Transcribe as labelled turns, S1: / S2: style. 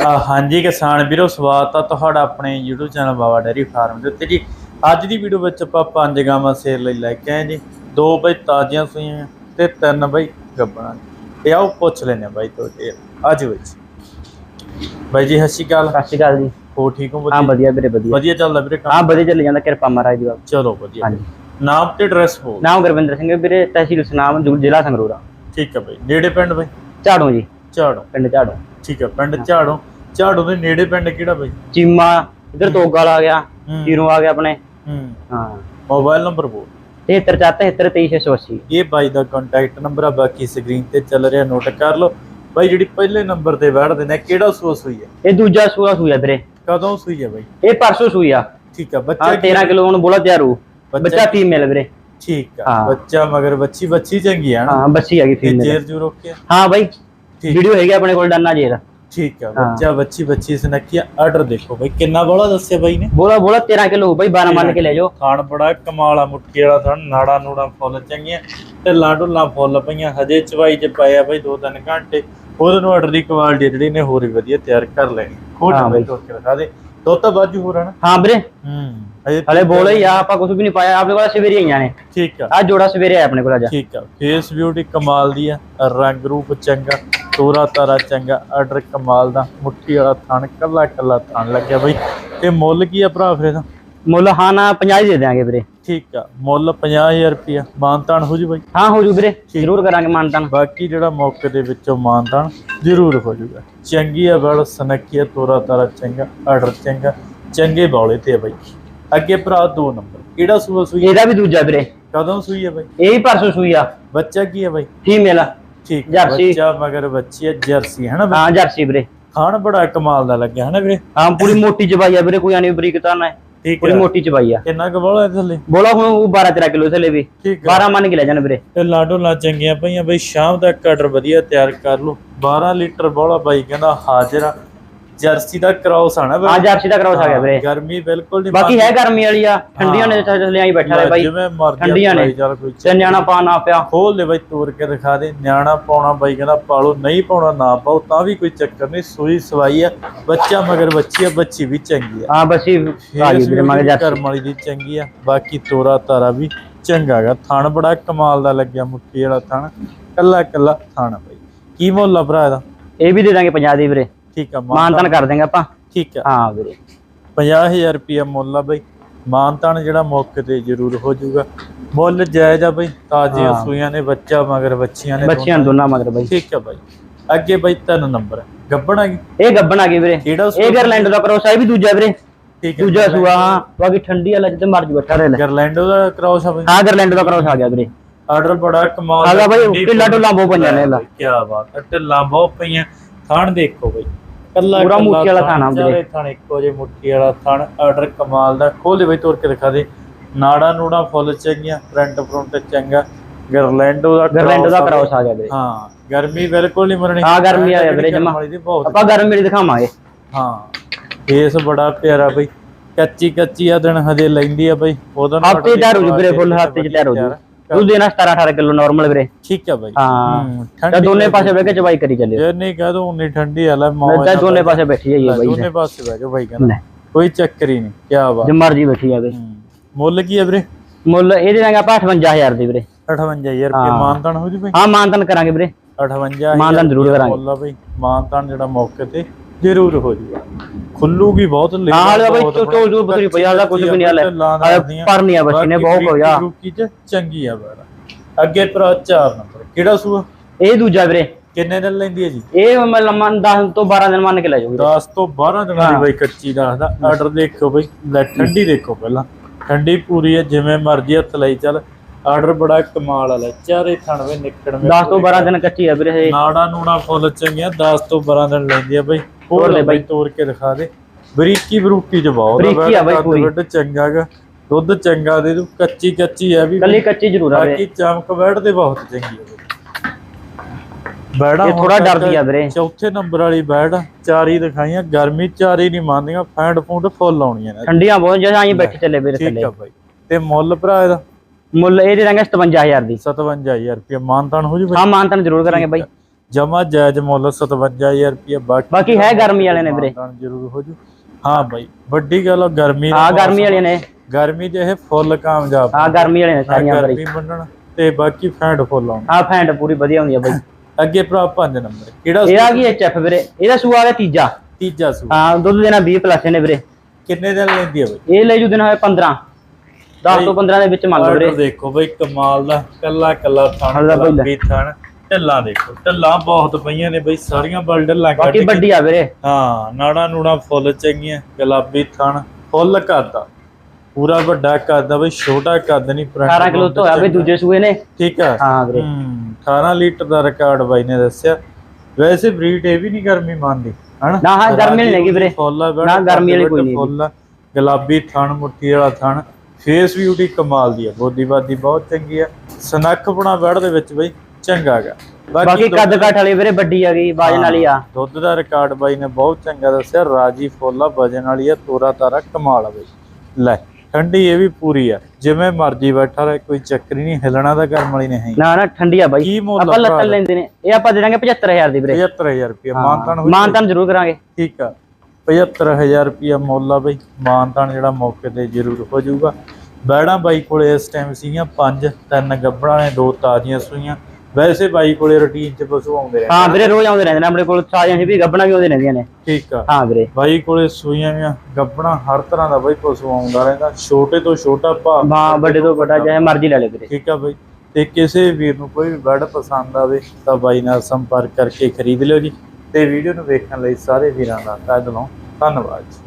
S1: ਹਾਂਜੀ ਕਿਸਾਨ ਵੀਰੋ ਸਵਾਗਤ ਆ ਤੁਹਾਡਾ ਆਪਣੇ YouTube channel Baba dairy farm ਦੇ ਉੱਤੇ ਜੀ। ਅੱਜ ਦੀ ਵੀਡੀਓ ਵਿੱਚ ਆਪਾਂ ਪੰਜ ਗਾਵਾਂ ਸੇਲ ਲਈ ਲੈ ਕੇ ਆਏ ਜੀ। ਦੋ ਬਈ ਤਾਜ਼ੀਆਂ ਸੂਈਆਂ ਤੇ ਤਿੰਨ ਬਈ ਗੱਬਣਾ। ਤੇ ਆਓ ਪੁੱਛ ਲੈਨੇ ਬਾਈ ਤੁਹਾਡੇ ਅੱਜ ਵਿੱਚ। ਬਾਈ ਜੀ ਸਤਿ ਸ਼੍ਰੀ ਅਕਾਲ।
S2: ਸਤਿ ਸ਼੍ਰੀ ਅਕਾਲ ਜੀ।
S1: ਹੋ ਠੀਕ ਹੋ?
S2: ਹਾਂ
S1: ਵਧੀਆ
S2: ਵੀਰੇ ਵਧੀਆ।
S1: ਵਧੀਆ ਚੱਲਦਾ ਵੀਰੇ ਕੰਮ?
S2: ਹਾਂ ਵਧੀਆ ਚੱਲੀ ਜਾਂਦਾ। ਕਿਰਪਾ ਮਹਾਰਾਜ ਦੀ ਬਾਤ
S1: ਚਲੋ ਵਧੀਆ।
S2: ਹਾਂਜੀ।
S1: ਨਾਮ ਤੇ ਐਡਰੈਸ ਹੋ
S2: ਨਾਮ ਗੁਰਵਿੰਦਰ ਸਿੰਘ ਵੀਰੇ ਤਹਿਸੀਲ ਸੁਨਾਮ ਜ਼ਿਲ੍ਹਾ ਸੰਗਰੂਰ।
S1: ਠੀਕ ਹੈ ਬਾਈ। ਨੇੜੇ ਪਿੰਡ ਬਾਈ?
S2: ਝਾੜੂ ਜੀ।
S1: ਝਾੜੋ।
S2: ਪਿੰਡ ਝਾੜੂ।
S1: ਠੀਕ ਹੈ ਪਿੰਡ ਝਾੜੋ। ਝਾੜੋ ਦੇ ਨੇੜੇ ਪਿੰਡ ਕਿਹੜਾ ਬਾਈ?
S2: ਚੀਮਾ ਇਧਰ ਤੋਗਾਲ ਆ ਗਿਆ
S1: ਹੂੰ।
S2: ਜੀਰੋ ਆ ਗਿਆ ਆਪਣੇ।
S1: ਹੂੰ।
S2: ਹਾਂ।
S1: ਮੋਬਾਈਲ ਨੰਬਰ ਬੋਲ।
S2: 7347233680
S1: ਇਹ ਬਾਈ ਦਾ ਕੰਟੈਕਟ ਨੰਬਰ ਆ ਬਾਕੀ ਸਕਰੀਨ ਤੇ ਚੱਲ ਰਿਹਾ ਨੋਟ ਕਰ ਲਓ। ਬਾਈ ਜਿਹੜੀ ਪਹਿਲੇ ਨੰਬਰ ਤੇ ਵੜਦੇ ਨੇ ਕਿਹੜਾ ਸੂਸ ਹੋਈ ਹੈ
S2: ਇਹ ਦੂਜਾ ਸੂਆ ਸੂਆ ਵੀਰੇ।
S1: ਕਦੋਂ ਸੂਈ ਹੈ ਬਾਈ?
S2: ਇਹ ਪਰਸੋਂ ਸੂਈ ਆ।
S1: ਠੀਕ ਆ
S2: ਹਾਂ
S1: ਬੱਚਾ
S2: 13 ਕਿਲੋ ਹੁਣ ਬੋਲਾ ਤਿਆਰੂ
S1: ਬੱਚਾ
S2: ਬੱਚਾ ਫੀਮੇਲ ਵੀਰੇ।
S1: ਠੀਕ ਆ
S2: ਹਾਂ।
S1: ਬੱਚਾ ਮਗਰ ਬੱਚੀ ਬੱਚੀ ਚੰਗੀ ਆ ਨਾ?
S2: ਹਾਂ ਬੱਚੀ ਆ ਗਈ
S1: ਤੇ
S2: ਫੀਮੇਲ
S1: ਜੇਰ ਜੂ
S2: ਹਾਂ ਬਾਈ
S1: ਠੀਕ।
S2: ਵੀਡੀਓ ਹੈਗੀ ਆਪਣੇ ਕੋਲ ਡਾਨਾ ਜੇਰ
S1: ਠੀਕ
S2: ਹਾਂ।
S1: ਬੱਚਾ ਬੱਚੀ ਬੱਚੀ ਸਨੱਖੀਆ ਆਰਡਰ ਦੇਖੋ ਬਾਈ ਕਿੰਨਾ ਬੋਲਾ ਦੱਸਿਆ ਬਾਈ ਨੇ?
S2: ਬੋਲਾ ਬੋਲਾ 13 ਕਿਲੋ ਹੋ ਬਾਈ 12 ਮੰਨ ਕੇ ਲੈ ਜਾਓ।
S1: ਖਾਣ ਬੜਾ ਕਮਾਲ ਆ ਮੁੱਠੀ ਵਾਲਾ ਥਣ ਨਾੜਾ ਨੂੜਾ ਫੁੱਲ ਚੰਗੀਆਂ ਤੇ ਲਾਡੂਲਾਂ ਫੁੱਲ ਪਈਆਂ ਹਜੇ ਚਵਾਈ ਚ ਪਏ ਆ ਬਾਈ 2-3 ਘੰਟੇ। ਉਹਦੇ ਨੂੰ ਆਰਡਰ ਦੀ ਕੁਆਲਿਟੀ ਜਿਹੜੀ ਨੇ ਹੋਰ ਵੀ ਵਧੀਆ ਤਿਆਰ ਕਰ ਲੈਣੀ। ਖੋਟ
S2: ਹਾਂ।
S1: ਤੋੜ ਕੇ ਦਿਖਾ ਦੇ। ਦੁੱਧ ਤਾਂ ਬਾਜੂ ਹੋ ਰਹਾ
S2: ਹਾਂ ਵੀਰੇ।
S1: ਹੂੰ ਹਜੇ
S2: ਹਲੇ ਬੋਲੇ ਹੀ ਆ ਆਪਾਂ ਕੁਝ ਵੀ ਨਹੀਂ ਪਾਇਆ ਆਪਣੇ ਕੋਲ ਸਵੇਰੇ ਆਈਆਂ ਨੇ।
S1: ਠੀਕ ਆ।
S2: ਆ ਜੋੜਾ ਸਵੇਰੇ ਆਇਆ ਆਪਣੇ ਕੋਲ ਅੱਜ
S1: ਠੀਕ ਆ। ਫੇਸ ਬਿਊਟੀ ਕਮਾਲ ਦੀ ਆ ਰੰਗ ਰੂਪ ਚੰਗਾ। ਤੋਰਾ ਤਾਰਾ ਚੰਗਾ ਆਰਡਰ ਕਮਾਲ ਦਾ ਮੁੱਠੀ ਵਾਲਾ ਥਣ ਕੱਲਾ ਕੱਲਾ ਥਣ ਲੱਗਿਆ ਬਈ। ਤੇ ਮੁੱਲ ਕੀ ਆ ਭਰਾ ਫਿਰ? ਇਹਦਾ
S2: ਮੁੱਲ ਹਾਂ ਨਾ 50 ਦੇ ਦਿਆਂਗੇ ਵੀਰੇ।
S1: ਠੀਕ ਆ ਮੁੱਲ 50000 ਰੁਪਿਆ ਮਾਨਤਾਨ ਹੋ ਜੂ ਬਾਈ।
S2: ਹਾਂ ਹੋ ਜੂ ਵੀਰੇ ਜ਼ਰੂਰ ਕਰਾਂਗੇ ਮਾਨਤਨ।
S1: ਬਾਕੀ ਜਿਹੜਾ ਮੌਕੇ ਦੇ ਵਿੱਚੋਂ ਮਾਨਤਾਨ ਜ਼ਰੂਰ ਹੋ ਜੂਗਾ। ਚੰਗੀ ਆ ਬੜ ਸਨੱਕੀ ਆ ਤੋਰਾ ਤਾਰਾ ਚੰਗਾ ਆਰਡਰ ਚੰਗਾ ਚੰਗੇ ਬੌਲੇ ਤੇ ਆ ਬਾਈ। ਅੱਗੇ ਭਰਾ ਦੋ ਨੰਬਰ ਕਿਹੜਾ ਸੂਆ ਸੂਈ
S2: ਇਹਦਾ ਵੀ ਦੂਜਾ ਵੀਰੇ।
S1: ਕਦੋਂ ਸੂਈ ਆ ਬਾਈ?
S2: ਇਹ ਵੀ ਪਰਸੋਂ ਸੂਈ ਆ।
S1: ਬੱਚਾ ਕੀ ਆ ਬਾਈ?
S2: ਫੀਮੇਲ
S1: ਠੀਕ
S2: ਜਰਸੀ।
S1: ਬੱਚਾ ਮਗਰ ਬੱਚੀ ਆ ਜਰਸੀ ਹੈ ਨਾ?
S2: ਹਾਂ ਜਰਸੀ ਵੀਰੇ।
S1: ਖਾਣ ਬੜਾ ਕਮਾਲ ਦਾ ਲੱਗਿਆ ਹੈ ਨਾ ਵੀਰੇ?
S2: ਹਾਂ ਪੂਰੀ ਮੋਟੀ ਚਬਾਈ ਆ ਵੀਰੇ ਕੋਈ ਆਣੀ ਬਰੀਕ ਤਾਂ ਨਾ।
S1: ਠੀਕ
S2: ਪੂਰੀ
S1: ਹੈ
S2: ਮੋਟੀ ਚਬਾਈ ਆ।
S1: ਕਿੰਨਾ ਕੁ ਬੋਲਾ ਥੱਲੇ?
S2: ਬੋਲਾ ਹੁਣ ਉਹ 12 13 ਕਿਲੋ ਥੱਲੇ ਵੀ।
S1: ਠੀਕ ਆ।
S2: 12 ਮੰਨ ਕੇ ਲੈ ਜਾਣ ਵੀਰੇ।
S1: ਤੇ ਲਾਡੋ ਲਾ ਚੰਗੀਆਂ ਪਈਆਂ ਬਈ ਸ਼ਾਮ ਤੱਕ ਆਰਡਰ ਵਧੀਆ ਤਿਆਰ ਕਰ ਲਓ। 12 ਲੀਟਰ ਬੋਲਾ ਬਾਈ ਕਹਿੰਦਾ ਹਾਜ਼ਰ ਆ। ਜਰਸੀ ਦਾ ਕ੍ਰਾਸ ਆਣਾ
S2: ਆ ਜਰਸੀ ਦਾ ਕਰਾਉਸ ਆ ਗਿਆ ਵੀਰੇ।
S1: ਗਰਮੀ ਬਿਲਕੁਲ ਨਹੀਂ
S2: ਬਾਕੀ ਹੈ ਗਰਮੀ ਵਾਲੀ ਆ ਠੰਡੀਆਂ ਨੇ ਥੱਲੇ ਆਈ ਬੈਠਾ ਰਹੇ ਬਾਈ।
S1: ਜਿਵੇਂ ਮਰਜ਼ੀ
S2: ਠੰਡੀਆਂ ਨੇ। ਤੇ ਨਿਆਣਾ ਪਾ ਨਾ ਪਿਆ।
S1: ਖੋਲ ਦੇ ਬਾਈ ਤੋੜ ਕੇ ਦਿਖਾ ਦੇ। ਨਿਆਣਾ ਪਾਉਣਾ ਬਾਈ ਕਹਿੰਦਾ ਪਾਲੋ ਨਹੀਂ ਪਾਉਣਾ ਨਾ ਪਾਓ ਤਾਂ ਵੀ ਕੋਈ ਚੱਕਰ ਨਹੀਂ। ਸੂਈ ਸਵਾਈ ਆ ਬੱਚਾ ਮਗਰ ਬੱਚੀ ਆ ਬੱਚੀ ਵੀ ਚੰਗੀ ਆ।
S2: ਹਾਂ ਬਸੀ ਆ ਗਈ
S1: ਫੇਸ
S2: ਵੀਰੇ ਮਗਰ ਜਰਸੀ।
S1: ਕਰਮ ਵਾਲੀ ਦੀ ਚੰਗੀ ਆ। ਬਾਕੀ ਤੋਰਾ ਤਾਰਾ ਵੀ ਚੰਗਾ ਗਾ। ਥਣ ਬੜਾ ਕਮਾਲ ਦਾ ਲੱਗਿਆ ਮੁੱਠੀ ਵਾਲਾ ਥਣ। ਕੱਲਾ ਕੱਲਾ ਥਣ ਬਈ। ਕੀ ਮੁੱਲ ਆ ਭਰਾ ਇਹਦਾ?
S2: ਇਹ ਵੀ ਦੇ ਦਾਂਗੇ 50 ਦੀ ਵੀਰੇ।
S1: ਠੀਕ ਆ ਮਾਨ
S2: ਮਾਨਤਨ ਕਰ ਦੇਂਗੇ ਆਪਾਂ।
S1: ਠੀਕ ਆ।
S2: ਹਾਂ ਵੀਰੇ।
S1: 50000 ਰੁਪਿਆ ਮੁੱਲ ਆ ਬਈ। ਮਾਨਤਾਨ ਜਿਹੜਾ ਮੌਕੇ ਤੇ ਜ਼ਰੂਰ ਹੋ ਜਾਊਗਾ। ਮੁੱਲ ਜਾਇਜ਼ ਆ ਬਈ ਤਾਜ਼ੀਆਂ। ਸੂਈਆਂ ਨੇ ਬੱਚਾ ਮਗਰ ਬੱਚੀਆਂ ਨੇ
S2: ਬੱਚਿਆਂ ਦੋਨਾਂ ਮਗਰ ਬਾਈ।
S1: ਠੀਕ ਆ ਬਾਈ। ਅੱਗੇ ਬਾਈ ਤਿੰਨ ਨੰਬਰ ਗੱਬਣ ਆ ਗਈ?
S2: ਇਹ ਗੱਬਣ ਆ ਗਈ ਵੀਰੇ। ਇਹ? ਗਰਲੈਂਡ ਦਾ ਕਰਾਉਸ ਆ ਵੀ ਦੂਜਾ ਵੀਰੇ।
S1: ਠੀਕ ਹੈ
S2: ਦੂਜਾ ਸੂਆ ਹਾਂ। ਬਾਕੀ ਠੰਡੀ ਵਾਲਾ ਜਿੱਤੇ ਮਰਜ਼ੀ ਬੈਠਾ ਰਹੇ ਲੈ।
S1: ਗਰਲੈਂਡੋ ਦਾ ਕਰਾਉਸ ਆ ਬਈ।
S2: ਹਾਂ ਗਰਲੈਂਡ ਦਾ ਕਰਾਉਸ ਆ ਗਿਆ ਵੀਰੇ।
S1: ਆਰਡਰ ਬੜਾ ਕਮਾਲ
S2: ਆ ਗਿਆ ਬਾਈ, ਢਿੱਲਾਂ ਢੁੱਲਾਂ ਬਹੁਤ ਪਈਆਂ ਨੇ ਇਹਦਾ।
S1: ਕੀ ਬਾਤ ਢਿੱਲਾਂ ਬਹੁਤ ਪਈਆਂ। ਥਣ ਦੇਖੋ ਬਈ। ਕੱਲਾ
S2: ਪੂਰਾ ਮੁੱਠੀ ਵਾਲਾ ਥਣ ਆ ਵੀਰੇ।
S1: ਥਣ ਇੱਕੋ ਜੇ ਮੁੱਠੀ ਵਾਲਾ ਥਣ ਆਰਡਰ ਕਮਾਲ ਦਾ। ਖੋਲ ਦੇ ਬਈ ਤੋੜ ਕੇ ਦਿਖਾ ਦੇ। ਨਾੜਾ ਨੂੜਾ ਫੁੱਲ ਚੰਗੀਆਂ ਫਰੰਟ ਫਰੰਟ ਚੰਗਾ। ਗਰਲੈਂਡੋ ਦਾ
S2: ਗਰਲੈਂਡ ਦਾ
S1: ਆ
S2: ਕਰਾਉਸ ਆ ਗਿਆ ਵੀਰੇ
S1: ਹਾਂ ਗਰਮੀ ਬਿਲਕੁਲ ਨਹੀਂ ਮਰਣੀ
S2: ਹਾਂ, ਗਰਮੀ ਆ ਵੀਰੇ, ਜਮਾਂ।
S1: ਦੀ
S2: ਆਪਾਂ ਗਰਮ ਮੇਰੀ ਦਿਖਾਵਾਂਗੇ।
S1: ਹਾਂ ਫੇਸ ਬੜਾ ਪਿਆਰਾ ਬਈ। ਕੱਚੀ ਕੱਚੀ ਆ ਦਿਨ ਹਜੇ ਲੈਂਦੀ ਆ ਬਈ। ਉਹਦਾ
S2: ਹਫ਼ਤੇ ਤਿਆਰ ਹੋ ਜੂ ਵੀਰੇ ਫੁੱਲ ਹਫ਼ਤੇ ਚ ਤਿਆਰ ਜੂ ਉਹ ਦੇਣਾ 17 18 ਕਿਲੋ ਨਾਰਮਲ ਵੀਰੇ।
S1: ਠੀਕ ਆ ਬਾਈ।
S2: ਹਾਂ। ਤਾਂ
S1: ਠੰਡੀ
S2: ਦੋਨੇ ਪਾਸੇ ਬਹਿ ਕੇ ਚਬਾਈ ਕਰੀ ਚੱਲਿਓ।
S1: ਜੇ ਨਹੀਂ ਕਹਿ ਦੋ ਉਨੀ ਠੰਡੀ ਆ ਲੈ ਮੌਜ
S2: ਤਾਂ
S1: ਨਾਲ
S2: ਦੋਨੇ ਪਾਸੇ ਬੈਠੀ
S1: ਜਾ,
S2: ਬਾਈ
S1: ਦੋਨੇ ਪਾਸੇ ਬਹਿ ਜਾਓ ਬਾਈ ਕਹਿੰਦਾ। ਕੋਈ ਚੱਕਰ ਹੀ ਨਹੀਂ ਕੀ ਬਾਤ।
S2: ਜੇ ਮਰਜ਼ੀ ਬੈਠੀ ਜਾਵੇ।
S1: ਹੂੰ। ਮੁੱਲ ਕੀ ਆ ਵੀਰੇ?
S2: ਮੁੱਲ ਇਹਦੇ ਆਪਾਂ 58000 ਦੀ ਵੀਰੇ।
S1: 58000 ਰੁਪਏ। ਮਾਨਤਾਨ ਹੋ ਜੀ ਬਾਈ?
S2: ਹਾਂ ਮਾਨਤਨ ਕਰਾਂਗੇ ਵੀਰੇ।
S1: 58000
S2: ਮਾਨਤਾਨ ਜ਼ਰੂਰ ਕਰਾਂਗੇ।
S1: ਮੁੱਲ ਆ ਬਾਈ। ਮਾਨਤਾਨ ਜਿਹੜਾ ਮੌਕੇ ਤੇ ਜ਼ਰੂਰ ਹੋ ਜੂਗਾ। ਖੁੱਲੂਗੀ ਬਹੁਤ ਲੈ
S2: ਹਾਂ ਹਾਲੇ ਬਾਈ ਚੋ ਚੋ ਜੂ ਬਸਰੀ ਪਈ ਹਾਲੇ ਕੁਝ ਵੀ ਨਹੀਂ ਹਾਲੇ ਹਾਲੇ ਪਰਨੀ ਆ ਬੱਚੀ ਨੇ ਬਹੁਤ ਹੋ ਗਿਆ
S1: ਰੁਕੀ ਚ ਚੰਗੀ ਆ ਬੜਾ ਅੱਗੇ ਭਰਾ 4 ਨੰਬਰ। ਕਿਹੜਾ ਸੂਆ?
S2: ਇਹ ਦੂਜਾ ਵੀਰੇ।
S1: ਕਿੰਨੇ ਦਿਨ ਲੈਂਦੀ ਹੈ ਜੀ?
S2: ਇਹ ਮੈਂ ਲੰਮਾ 10 ਤੋਂ 12 ਦਿਨ ਮੰਨ ਕੇ ਲੈ ਜਾਊਗੀ।
S1: 10 ਤੋਂ 12 ਦਿਨਾਂ ਦੀ ਬਾਈ ਕੱਚੀ ਦੱਸਦਾ ਆਰਡਰ ਦੇਖੋ ਬਈ। ਲੈ ਠੰਡੀ ਦੇਖੋ ਪਹਿਲਾਂ। ਠੰਡੀ ਪੂਰੀ ਹੈ ਜਿਵੇਂ ਮਰਜ਼ੀ ਹੱਥ ਲਈ ਚੱਲ। ਆਰਡਰ ਬੜਾ ਕਮਾਲ ਵਾਲਾ ਚਾਰੇ ਥਣਵੇਂ ਨਿਕੜਵੇਂ
S2: 10 ਤੋਂ 12 ਦਿਨ ਕੱਚੀ ਆ ਵੀਰੇ ਇਹ।
S1: ਨਾੜਾ ਨੂੜਾ ਫੁੱਲ ਚੰਗੀਆਂ। 10 ਤੋਂ 12 ਦਿਨ ਲੈਂਦੀ ਆ ਬਈ।
S2: ਤੋੜ
S1: ਲੈ ਬਾਈ। ਤੋੜ ਕੇ ਦਿਖਾ ਦੇ। ਬਰੀਕੀ ਬਰੂਕੀ ਚ ਬਹੁਤ
S2: ਬਰੀਕੀ ਆ ਬਾਈ ਪੂਰੀ।
S1: ਵੱਡ ਚੰਗਾ ਗਾ। ਦੁੱਧ ਚੰਗਾ ਦੇ ਦੂ ਕੱਚੀ ਕੱਚੀ ਆ ਵੀ।
S2: ਕੱਲੀ ਕੱਚੀ ਜ਼ਰੂਰ ਆ
S1: ਬਾਕੀ ਚਮਕ ਬੈਠ ਦੇ ਬਹੁਤ ਚੰਗੀ ਆ ਬੈੜਾ
S2: ਇਹ ਥੋੜਾ ਡਰਦੀ ਆ ਵੀਰੇ।
S1: ਚੌਥੇ ਨੰਬਰ ਵਾਲੀ ਬੈਡ ਚਾਰੀ ਦਿਖਾਈਆਂ ਗਰਮੀ ਚਾਰੀ ਨਹੀਂ ਮੰਨਦੀਆਂ ਫੈਂਡ ਫੂੰਡ ਫੁੱਲ ਆਉਣੀਆਂ ਨੇ।
S2: ਠੰਡੀਆਂ ਬਹੁਤ ਜ਼ਿਆਦਾ ਆਈ ਬੈਠੇ ਚੱਲੇ ਵੀਰੇ
S1: ਠੀਕ
S2: ਥੱਲੇ।
S1: ਆ ਬਾਈ। ਤੇ ਮੁੱਲ ਭਰਾ ਇਹਦਾ?
S2: ਮੁੱਲ ਇਹ ਦੇ ਦਾਂਗੇ 57000 ਦੀ।
S1: 57000 ਰੁਪਏ ਮਾਨਤਾਨ ਹੋ ਜੂ
S2: ਹਾਂ ਮਾਨਤਨ ਜ਼ਰੂਰ ਕਰਾਂਗੇ ਬਾਈ।
S1: ਜਮਾ ਜਾਇਜ਼ ਮੁੱਲ 57000 ਰੁਪਏ ਬਾਕੀ
S2: ਬਾਕੀ ਹੈ ਗਰਮੀ ਵਾਲੇ ਨੇ ਵੀਰੇ।
S1: ਮਾਨਤਾਨ ਜ਼ਰੂਰ ਹੋ ਜੂ। ਹਾਂ ਬਾਈ ਵੱਡੀ ਗੱਲ ਆ ਗਰਮੀ
S2: ਹਾਂ ਗਰਮੀ। ਵਾਲੇ ਨੇ।
S1: ਗਰਮੀ ਦੇ ਇਹ ਫੁੱਲ ਕਾਮਯਾਬ।
S2: ਹਾਂ ਗਰਮੀ ਵਾਲੇ ਨੇ ਸਾਰੀਆਂ ਵੀਰੇ
S1: ਗਰਮੀ ਮੰਨਣ ਤੇ ਬਾਕੀ ਫੈਂਟ ਫੁੱਲ ਆਉਣ।
S2: ਹਾਂ ਫੈਂਟ ਪੂਰੀ ਵਧੀਆ ਹੁੰਦੀ ਆ ਬਾਈ।
S1: ਅੱਗੇ ਭਰਾ ਪੰਜ ਨੰਬਰ ਕਿਹੜਾ
S2: ਇਹ ਆ ਗਈ ਐਚਐਫ ਵੀਰੇ? ਇਹਦਾ ਸੂਆ ਹੈ ਤੀਜਾ।
S1: ਤੀਜਾ ਸੂ
S2: ਹਾਂ ਦੁੱਧ ਦੇਣਾ 20 ਪਲੱਸ ਨੇ ਵੀਰੇ।
S1: ਕਿੰਨੇ ਦਿਨ ਲੈਂਦੀ ਆ ਬਾਈ?
S2: ਇਹ ਲੈ ਜੂ ਦਿਨ ਹੋਏ 15 10 ਤੋਂ 15 ਦੇ ਵਿੱਚ ਮੰਨ ਲਓ ਵੀਰੇ।
S1: ਦੇਖੋ ਬਈ ਕਮਾਲ ਦਾ ਕੱਲਾ ਕੱਲਾ ਥਣ
S2: ਹੱਲਾ ਬਈ ਲੈ।
S1: ਵੀ ਥਣ। ਢੱਲਾਂ ਦੇਖੋ ਢੱਲਾਂ ਬਹੁਤ ਪਈਆਂ ਨੇ ਬਈ ਸਾਰੀਆਂ ਬਲ ਢੱਲਾਂ ਕੱਢ
S2: ਬਾਕੀ
S1: ਕੇ
S2: ਵੱਡੀ ਆ ਵੀਰੇ।
S1: ਹਾਂ ਨਾੜਾ ਨੂੜਾ ਫੁੱਲ ਚੰਗੀਆਂ ਗੁਲਾਬੀ ਥਣ ਫੁੱਲ ਕਰਦਾ ਪੂਰਾ ਵੱਡਾ ਕਰਦਾ ਬਈ ਛੋਟਾ ਕੱਦ ਨਹੀਂ front
S2: 18 ਕਿਲੋ ਤੋਂ ਹੋਇਆ ਬਈ ਦੂਜੇ ਸੂਏ ਨੇ।
S1: ਠੀਕ ਆ?
S2: ਹਾਂ ਵੀਰੇ।
S1: ਹੂੰ 18 ਲੀਟਰ ਦਾ ਰਿਕਾਰਡ ਬਾਈ ਨੇ ਦੱਸਿਆ। ਵੈਸੇ ਬਰੀਡ ਇਹ ਵੀ ਨਹੀਂ ਗਰਮੀ ਮੰਨਦੀ ਹਨਾ?
S2: ਨਾ, ਹਾਂ, ਗਰਮੀ ਨਹੀਂ ਹੈਗੀ ਵੀਰੇ।
S1: ਫੁੱਲ ਆ
S2: ਨਾ, ਗਰਮੀ ਵਾਲੀ ਕੋਈ ਨਹੀਂ
S1: ਫੁੱਲ ਆ, ਗੁਲਾਬੀ ਥਣ ਮੁੱਠੀ ਵਾਲਾ ਥਣ ਫੇਸ ਬਿਊਟੀ ਕਮਾਲ ਦੀ ਆ। ਬੋਦੀ ਬਾਦੀ ਬਹੁਤ ਚੰਗੀ ਆ। ਸਨੱਖਪਣਾ ਬੈੜ ਦੇ ਵਿੱਚ ਬਈ। ਚੰਗਾ ਹੈਗਾ
S2: ਬਾਕੀ ਕੱਦ ਕਾਠ ਵਾਲੀ ਵੀਰੇ ਵੱਡੀ ਆ ਗਈ ਬਾਜਨ ਵਾਲੀ ਆ।
S1: ਦੁੱਧ ਦਾ ਰਿਕਾਰਡ ਬਾਈ ਨੇ ਬਹੁਤ ਚੰਗਾ ਦੱਸਿਆ ਰਾਜੀ ਫੁੱਲ ਵਜਨ ਵਾਲੀ ਆ ਤੋਰਾ ਤਾਰਾ ਕਮਾਲ ਆ ਬਈ। ਲੈ ਠੰਡੀ ਇਹ ਵੀ ਪੂਰੀ ਆ ਜਿਵੇਂ ਮਰਜ਼ੀ ਬੈਠਾ ਰਹੇ ਕੋਈ ਚੱਕਰ ਹੀ ਨਹੀਂ ਹਿਲਣਾ ਦਾ ਕਰਮ ਵਾਲੀ ਨਹੀਂ।
S2: ਨਾ ਨਾ ਠੰਡੀ ਆ ਬਾਈ। ਆਪਾਂ ਲੱਤਨ ਲੈਂਦੇ ਨੇ ਇਹ ਆਪਾਂ ਦੇ ਦਾਂਗੇ 75000 ਦੀ ਵੀਰੇ।
S1: 75000 ਰੁਪਏ ਮਾਨਤਾਨ ਹੋਈ
S2: ਮਾਨਤਨ ਜ਼ਰੂਰ ਕਰਾਂਗੇ।
S1: ਠੀਕ ਆ 75000 ਰੁਪਏ ਮੁੱਲ ਆ ਬਈ ਮਾਨਤਾਨ ਜਿਹੜਾ ਮੌਕੇ ਤੇ ਜ਼ਰੂਰ ਹੋ ਜਾਊਗਾ। ਬੈੜਾਂ ਬਾਈ ਕੋਲੇ ਇਸ ਟਾਈਮ ਸੀਗੀਆਂ ਪੰਜ ਤਿੰਨ ਗੱਬੜਾਂ ਨੇ ਦੋ ਤਾਜ਼ੀਆਂ ਸੂਈਆਂ ਵੈਸੇ ਬਾਈ ਕੋਲੇ ਰੁਟੀਨ ਚ ਪਸ਼ੂ ਆਉਂਦੇ
S2: ਹਾਂ
S1: ਰਹਿੰਦੇ
S2: ਵੀਰੇ ਰੋਜ਼ ਆਉਂਦੇ ਰਹਿੰਦੇ ਨੇ ਆਪਣੇ ਕੋਲ ਸਾਜੀਆਂ ਸੀ ਵੀ ਗੱਬਣਾ ਵੀ ਆਉਂਦੇ ਰਹਿੰਦੀਆਂ ਨੇ।
S1: ਠੀਕ ਆ।
S2: ਹਾਂ ਵੀਰੇ।
S1: ਬਾਈ ਕੋਲੇ ਸੂਈਆਂ ਵੀ ਗੱਬਣਾ ਹਰ ਤਰ੍ਹਾਂ ਦਾ ਬਾਈ ਪਸ਼ੂ ਆਉਂਦਾ ਰਹਿੰਦਾ ਛੋਟੇ ਤੋਂ ਛੋਟਾ ਭਾਅ।
S2: ਹਾਂ ਵੱਡੇ ਤੋਂ ਵੱਡਾ ਚਾਹੇ ਮਰਜ਼ੀ ਲੈ ਲੈ ਵੀਰੇ।
S1: ਠੀਕ ਆ ਬਾਈ। ਤੇ ਕਿਸੇ ਵੀਰ ਨੂੰ ਕੋਈ ਵੀ ਬੈਡ ਪਸੰਦ ਆਵੇ ਤਾਂ ਬਾਈ ਨਾਲ ਸੰਪਰਕ ਕਰਕੇ ਖਰੀਦ ਲਿਓ ਜੀ। ਤੇ ਵੀਡੀਓ ਨੂੰ ਵੇਖਣ ਲਈ ਸਾਰੇ ਵੀਰਾਂ ਦਾ ਤਹਿ ਦਿਲੋਂ ਧੰਨਵਾਦ ਜੀ।